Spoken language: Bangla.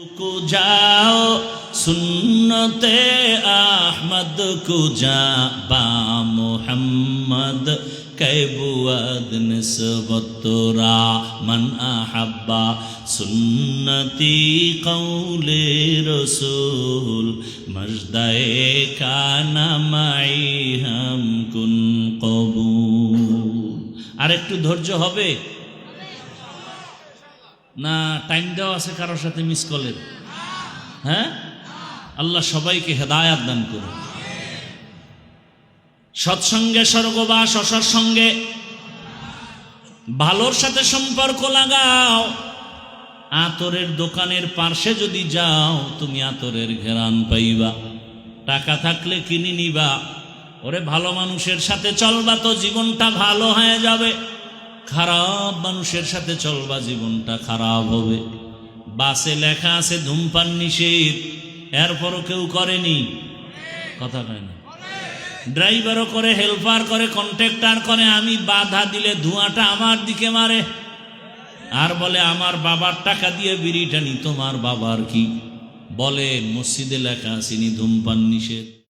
کو جاؤ سنت احمد کو جا با محمد كيبواد نسبت را من أحبا سنتي قول رسول مجدئے كان معي هم كن قبول আর একটু ধৈর্য হবে না টাইম দেওয়া আছে কারোর সাথে মিস কলের হ্যাঁ? আল্লাহ সবাইকে হেদায়াত দান করুন। সৎসঙ্গে স্বর্গবাস অসৎসঙ্গে ভালোর সাথে সম্পর্ক লাগাও। আতরের দোকানের পার্শ্বে যদি যাও, তুমি আতরের ঘেরান পাইবা। টাকা থাকলে কিনে নিবা। ওরে, ভালো মানুষের সাথে চলবা তো জীবনটা ভালো হয়ে যাবে। খারাপ মানুষের সাথে চলবা জীবনটা খারাপ হবে। বাসে লেখা আছে ধূমপান নিষেধ, এরপরও কেউ করেনি। কথা কয় না। ড্রাইভারও করে, হেল্পার করে, কন্ট্রাক্টর করে, আমি বাধা দিলে ধোঁয়াটা আমার দিকে মারে। আর বলে, আমার বাবার টাকা দিয়ে বিড়িটা নি, তোমার বাবার কি? বলে, মসজিদে লেখা আসেনি ধূমপান নিষেধ।